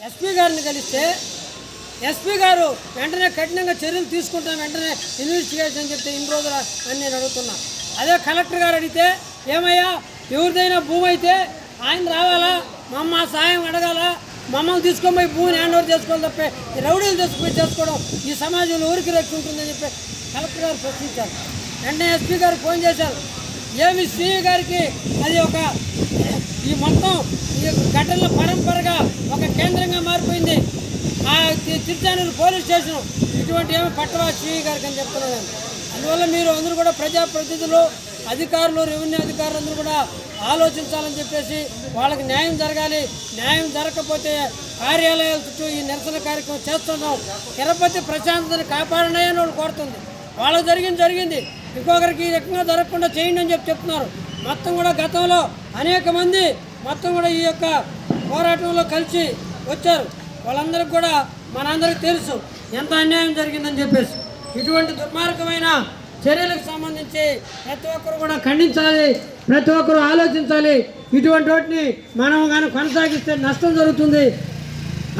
SP గారిని కలిస్తే SP గారు వెంటనే కఠినంగా చర్యలు తీసుకుంటాం వెంటనే ఇన్వెస్టిగేషన్ చెప్తే ఇన్ని రోజులు అని నేను అడుగుతున్నా. అదే కలెక్టర్ గారు అడిగితే ఏమయ్యా ఎవరిదైనా భూమి అయితే ఆయన రావాలా? మమ్మ సాయం అడగాల? మమ్మల్ని తీసుకొని పోయి భూమిని హ్యాండ్ ఓవర్ చేసుకోవాలి తప్పే ఈ రౌడీలు తీసుకుపోయి చేసుకోవడం ఈ సమాజంలో ఊరికి రక్షి ఉంటుందని చెప్పి కలెక్టర్ గారు ప్రశ్నించారు. వెంటనే ఎస్పీ గారు ఫోన్ చేశారు. ఏమి శ్రీ గారికి అది ఒక ఈ మొత్తం ఈ ఘటనల పరంపరగా ఒక కేంద్రంగా మారిపోయింది ఆ తి- తిరుచానూరు పోలీస్ స్టేషన్ ఇటువంటి ఏమి పట్టవా శ్రీ గారికి అని చెప్తున్నాను అందువల్ల మీరు అందరూ కూడా ప్రజాప్రతినిధులు అధికారులు రెవెన్యూ అధికారులు అందరూ కూడా ఆలోచించాలని చెప్పేసి వాళ్ళకి న్యాయం జరగాలి. న్యాయం జరగకపోతే కార్యాలయాల చుట్టూ ఈ నిరసన కార్యక్రమం చేస్తున్నాం తిరుపతి ప్రశాంతతను కాపాడనాయని వాళ్ళు కోరుతుంది. వాళ్ళకి జరిగింది జరిగింది. ఇంకొకరికి ఈ రకంగా జరగకుండా చేయండి అని చెప్పి చెప్తున్నారు. మొత్తం కూడా గతంలో అనేక మంది మొత్తం కూడా ఈ యొక్క పోరాటంలో కలిసి వచ్చారు. వాళ్ళందరికీ కూడా మనందరికీ తెలుసు ఎంత అన్యాయం జరిగిందని చెప్పేసి. ఇటువంటి దుర్మార్గమైన చర్యలకు సంబంధించి ప్రతి ఒక్కరు కూడా ఖండించాలి ప్రతి ఒక్కరు ఆలోచించాలి. ఇటువంటి వాటిని మనం కానీ కొనసాగిస్తే నష్టం జరుగుతుంది.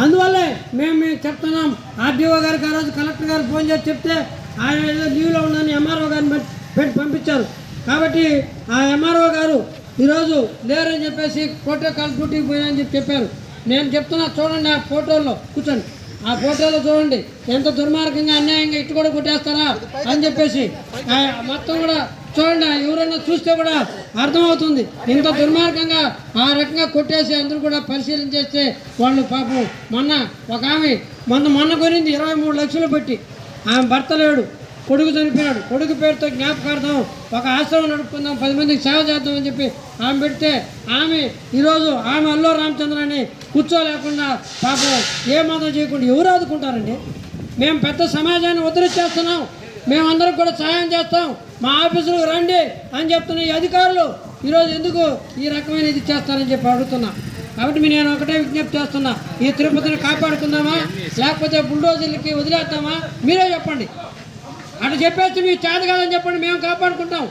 అందువల్లే మేము మేము చెప్తున్నాం. ఆర్డీఓ గారికి ఆ రోజు కలెక్టర్ గారు ఫోన్ చేసి చెప్తే ఆయన ఏదో లీవ్లో ఉందని ఎంఆర్ఓ గారిని పెట్టి- పంపించారు. కాబట్టి ఆ ఎంఆర్ఓ గారు ఈరోజు లేరని చెప్పేసి ప్రోటోకాల్ డ్యూటీకి పోయినని చెప్పి చెప్పారు. నేను చెప్తున్నా చూడండి ఆ ఫోటోల్లో. కూర్చోండి. ఆ ఫోటోలో చూడండి ఎంత దుర్మార్గంగా అన్యాయంగా ఇటు కూడా కొట్టేస్తారా అని చెప్పేసి ఆ మొత్తం కూడా చూడండి ఎవరైనా చూస్తే కూడా అర్థమవుతుంది. ఇంత దుర్మార్గంగా ఆ రకంగా కొట్టేసి అందరూ కూడా పరిశీలన చేస్తే వాళ్ళు పాపం మొన్న ఒక ఆమె మొన్న మొన్న కొనింది ఇరవై మూడు లక్షలు పెట్టి. ఆమె భర్త లేడు కొడుకు చనిపోయాడు. కొడుకు పేరుతో జ్ఞాపకార్థం ఒక ఆశ్రమం నడుపుకుందాం పది మందికి సేవ చేద్దామని చెప్పి ఆమె పెడితే ఆమె ఈరోజు ఆమె అల్లో రామచంద్రని కూర్చోలేకుండా పాపం ఏ మాత్రం చేయకుండా ఎవరు ఆదుకుంటారండి? మేము పెద్ద సమాజాన్ని ఉద్ధరించేస్తున్నాం మేమందరం కూడా సహాయం చేస్తాం. మా ఆఫీసులకు రండి అని చెప్తున్న ఈ అధికారులు ఈరోజు ఎందుకు ఈ రకమైన ఇది చేస్తారని చెప్పి అడుగుతున్నా. కాబట్టి మీ నేను ఒకటే విజ్ఞప్తి చేస్తున్నా. ఈ తిరుపతిని కాపాడుకుందామా? లేకపోతే బుల్డోజర్లకి వదిలేస్తామా మీరే చెప్పండి. అటు చెప్పేసి మీ చేత కాదని చెప్పండి. మేము కాపాడుకుంటాం.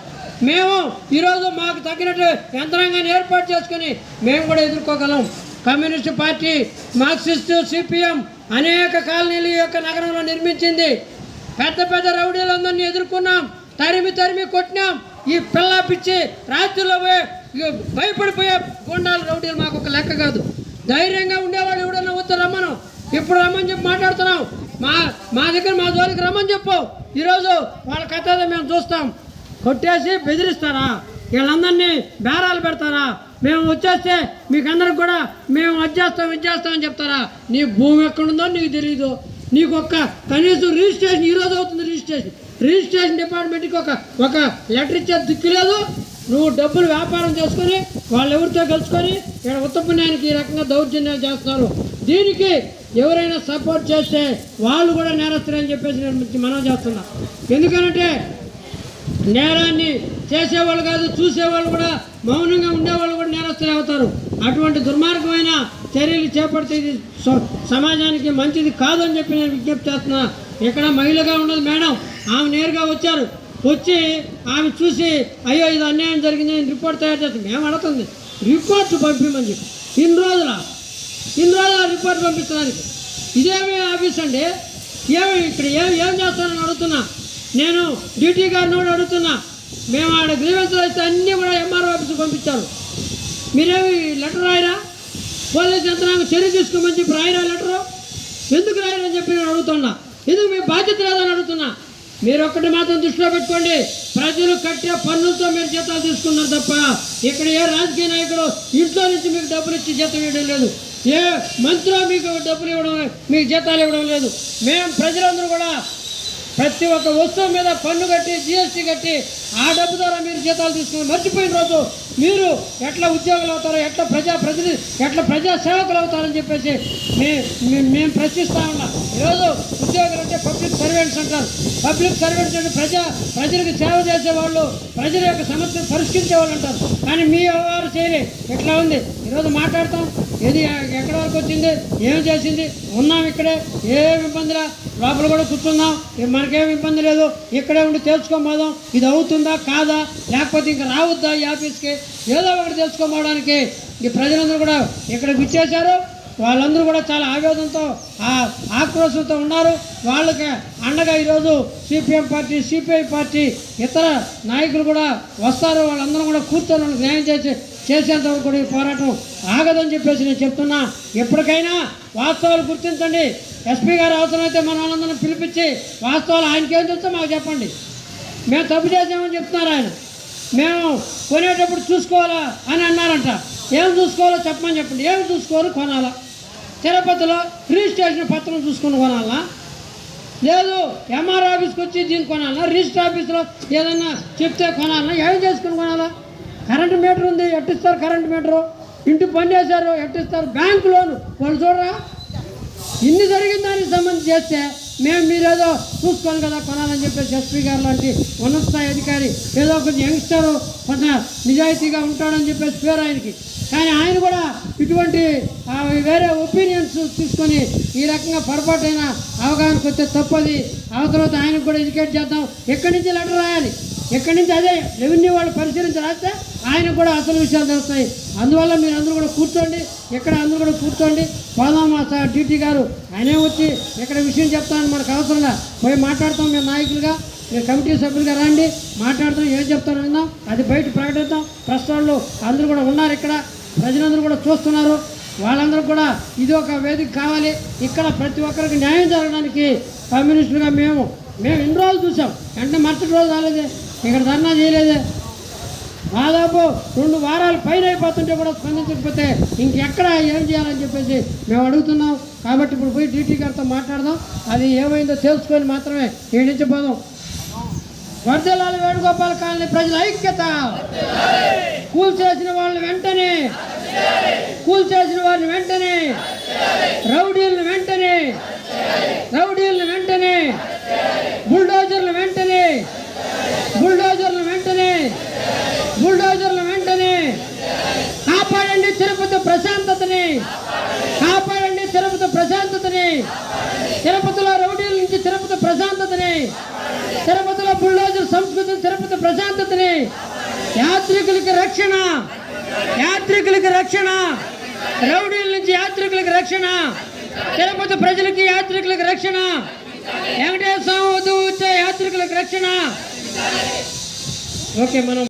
మేము ఈరోజు మాకు తగినట్టు యంత్రాంగాన్ని ఏర్పాటు చేసుకుని మేము కూడా ఎదుర్కోగలం. కమ్యూనిస్ట్ పార్టీ మార్క్సిస్ట్ సిపిఎం అనేక కాలనీలు యొక్క నగరంలో నిర్మించింది. పెద్ద పెద్ద రౌడీలందరినీ ఎదుర్కొన్నాం. తరిమి తరిమి కొట్టినాం. ఈ పిల్ల పిచ్చి రాత్రిలో పోయి భయపడిపోయే గుండాలు రౌడీలు మాకు ఒక లెక్క కాదు. ధైర్యంగా ఉండేవాళ్ళు ఎవడన్నా వద్దు రమ్మను. ఇప్పుడు రమ్మని చెప్పి మాట్లాడుతున్నాం. మా మా దగ్గర మా జోలికి రమ్మని చెప్పు. ఈరోజు వాళ్ళ కథ మేము చూస్తాం. కొట్టేసి బెదిరిస్తారా? వీళ్ళందరినీ బేరాలు పెడతారా? మేము వచ్చేస్తే మీకందరికి కూడా మేము వచ్చేస్తాం చేస్తాం చెప్తారా? నీ భూమి ఎక్కడుందో నీకు తెలియదు నీకు ఒక్క కనీసం రిజిస్ట్రేషన్ ఈరోజు అవుతుంది రిజిస్ట్రేషన్. రిజిస్ట్రేషన్ డిపార్ట్మెంట్కి ఒక ఒక లెటర్ ఇచ్చే దిక్కు లేదు. నువ్వు డబ్బులు వ్యాపారం చేసుకొని వాళ్ళు ఎవరితో కలుసుకొని ఇక్కడ ఉత్తపుణ్యానికి ఈ రకంగా దౌర్జన్యాలు చేస్తున్నారు. దీనికి ఎవరైనా సపోర్ట్ చేస్తే వాళ్ళు కూడా నేరస్తులని చెప్పేసి నేను మనం చేస్తున్నా. ఎందుకనంటే నేరాన్ని చేసేవాళ్ళు కాదు చూసేవాళ్ళు కూడా మౌనంగా ఉండేవాళ్ళు కూడా నేరస్తులు అవుతారు. అటువంటి దుర్మార్గమైన చర్యలు చేపడితే ఇది సమాజానికి మంచిది కాదని చెప్పి నేను విజ్ఞప్తి చేస్తున్నా. ఇక్కడ మహిళగా ఉండదు మేడం. ఆమె నేరుగా వచ్చారు. వచ్చి ఆమె చూసి అయ్యో ఇది అన్యాయం జరిగింది నేను రిపోర్ట్ తయారు చేస్తాను మేము అడుగుతుంది రిపోర్ట్ పంపించమని చెప్పి. ఇన్ని రోజుల? ఇన్ని రోజుల రిపోర్ట్ పంపించడానికి ఇదేమి ఆఫీస్ అండి? ఏమి ఇక్కడ ఏం ఏం చేస్తానని అడుగుతున్నా. నేను డ్యూటీ గారిని కూడా అడుగుతున్నా. మేము ఆడ గ్రీవెన్స్లు అయితే అన్నీ కూడా ఎంఆర్ఓ ఆఫీస్కి పంపించారు. మీరేమి లెటర్ రాయరా? పోలీస్ యంత్రాంగం చర్య తీసుకోమని చెప్పి రాయరా లెటరు? ఎందుకు రాయరని చెప్పి నేను అడుగుతున్నా. ఎందుకు మీ బాధ్యత లేదని అడుగుతున్నా. మీరు ఒక్కటి మాత్రం దృష్టిలో పెట్టుకోండి. ప్రజలు కట్టే పన్నులతో మీరు జీతాలు తీసుకున్నారు తప్ప ఇక్కడ ఏ రాజకీయ నాయకుడు ఇంట్లో నుంచి మీకు డబ్బులు ఇచ్చి జీతం ఇవ్వడం లేదు. ఏ మంత్రి మీకు డబ్బులు ఇవ్వడం మీకు జీతాలు ఇవ్వడం లేదు. మేము ప్రజలందరూ కూడా ప్రతి ఒక్క వస్తువు మీద పన్ను కట్టి జిఎస్టీ కట్టి ఆ డబ్బు ద్వారా మీరు జీతాలు తీసుకుని మర్చిపోయిన రోజు మీరు ఎట్లా ఉద్యోగులు అవుతారో ఎట్లా ప్రజా ప్రతినిధి ఎట్లా ప్రజా సేవకులు అవుతారని చెప్పేసి మే- మేము ప్రశ్నిస్తా ఉన్నాం. ఈరోజు ఉద్యోగులు అంటే పబ్లిక్ సర్వెంట్స్ అంటారు. పబ్లిక్ సర్వెంట్స్ అంటే ప్రజా ప్రజలకు సేవ చేసేవాళ్ళు ప్రజల యొక్క సమస్యను పరిష్కరించే వాళ్ళు అంటారు. కానీ మీ వ్యవహారం చేయలే. ఎట్లా ఉంది? ఈరోజు మాట్లాడతాం. ఏది ఎక్కడ వరకు వచ్చింది? ఏం చేసింది? ఉన్నాం ఇక్కడే. ఏం ఇబ్బందిరా లోపల కూడా కూర్చున్నాం. మనకేం ఇబ్బంది లేదు. ఇక్కడే ఉండి తెలుసుకోబోదాం ఇది అవుతుందా? కాదా? లేకపోతే ఇంకా రావద్దా ఈ ఆఫీస్కి? ఏదో ఒకటి తెలుసుకోబోవడానికి ఈ ప్రజలందరూ కూడా ఇక్కడ విచ్చేశారు. వాళ్ళందరూ కూడా చాలా ఆవేదనతో ఆ ఆక్రోశంతో ఉన్నారు. వాళ్ళకి అండగా ఈరోజు సిపిఎం పార్టీ సిపిఐ పార్టీ ఇతర నాయకులు కూడా వస్తారు. వాళ్ళందరూ కూడా కూర్చొని న్యాయం చేసి చేసేంత వరకు కూడా ఈ పోరాటం ఆగదని చెప్పేసి నేను చెప్తున్నా. ఎప్పటికైనా వాస్తవాలు గుర్తించండి. ఎస్పీ గారు అవసరమైతే మన వాళ్ళందరినీ పిలిపించి వాస్తవాలు ఆయనకేం తెలుసో మాకు చెప్పండి. మేము తప్పు చేసామని చెప్తున్నారు ఆయన. మేము కొనేటప్పుడు చూసుకోవాలా అని అన్నారంట. ఏం చూసుకోవాలో చెప్పమని చెప్పండి. ఏం చూసుకోవాలి కొనాలా. తిరుపతిలో రిజిస్ట్రేషన్ పత్రం చూసుకుని కొనాలా? లేదు ఎంఆర్ ఆఫీస్కి వచ్చి దీన్ని కొనాలా? రిజిస్టర్ ఆఫీస్లో ఏదన్నా చెప్తే కొనాలా? ఏం చేసుకుని కొనాలా? మీటర్ ఉంది ఎట్టిస్తారు కరెంట్ మీటరు? ఇంటి పని చేశారు ఎట్టిస్తారు? Bank loan. వాళ్ళు చూడరా? ఇన్ని జరిగిన దానికి సంబంధించి చేస్తే మేము మీరేదో చూసుకోను కదా కొనాలని చెప్పేసి ఎస్పీ గారు లాంటి ఉన్నత స్థాయి అధికారి ఏదో కొంచెం యంగ్స్టర్ కొంచెం నిజాయితీగా ఉంటాడని చెప్పేసి పేరు ఆయనకి. కానీ ఆయన కూడా ఇటువంటి వేరే ఒపీనియన్స్ తీసుకొని ఈ రకంగా పొరపాటైన అవగాహనకు వస్తే తప్పది. అవసరం ఆయనకు కూడా ఎడ్యుకేట్ చేద్దాం. ఎక్కడి నుంచి లెటర్ రాయాలి? ఎక్కడి నుంచి అదే రెవెన్యూ వాళ్ళు పరిశీలించి రాస్తే ఆయన కూడా అసలు విషయాలు తెలుస్తాయి. అందువల్ల మీరు అందరూ కూడా కూర్చోండి. ఇక్కడ అందరూ కూడా కూర్చోండి. పోదాం మా సార్ డ్యూటీ గారు. ఆయనే వచ్చి ఇక్కడ విషయం చెప్తానని మనకు అవసరంగా పోయి మాట్లాడతాం మేము నాయకులుగా. మీరు కమిటీ సభ్యులుగా రండి. మాట్లాడతాం. ఏం చెప్తారో విందాం. అది బయట ప్రకటిద్దాం. ప్రస్తుతంలో వాళ్ళు అందరూ కూడా ఉన్నారు ఇక్కడ. ప్రజలందరూ కూడా చూస్తున్నారు. వాళ్ళందరూ కూడా ఇది ఒక వేదిక కావాలి. ఇక్కడ ప్రతి ఒక్కరికి న్యాయం జరగడానికి కమ్యూనిస్టులుగా మేము మేము ఎన్ని రోజులు చూసాం? అంటే మరుసటి రోజు రాలేదే. ఇక్కడ ధర్నా చేయలేదే. దాదాపు రెండు వారాలు పైన అయిపోతుంటే కూడా స్పందించకపోతే ఇంకెక్కడ ఏం చేయాలని చెప్పేసి మేము అడుగుతున్నాం. కాబట్టి ఇప్పుడు పోయి డీటీ గారితో మాట్లాడదాం. అది ఏమైందో తెలుసుకొని మాత్రమే ఏడించిపోదాం నుంచి వేణుగోపాల కాలనీ ప్రజల ఐక్యత. కూల్ చేసిన వాళ్ళని వెంటనే. కూల్ చేసిన వారిని వెంటనే. రౌడీలను వెంటనే. రౌడీలను వెంటనే. బుల్డోజర్లు వెంటనే. బుల్డోజర్ వెంటనే బుల్డోజర్లు వెంటనే కాపాడండి తిరుపతి ప్రశాంతతని కాపాడండి తిరుపతి ప్రశాంతతని తిరుపతిలో రౌడీల నుంచి తిరుపతి ప్రశాంతతని తిరుపతిలో బుల్డోజర్ సంస్కృతిని తిరుపతి ప్రశాంతతని యాత్రికులకి రక్షణ యాత్రికులకి రక్షణ రౌడీల నుంచి యాత్రికులకి రక్షణ తిరుపతి ప్రజలకి యాత్రికులకు రక్షణ వెంకటేశ్వర స్వామి వద్ద వచ్చే యాత్రికులకు రక్షణ. ఓకే మనం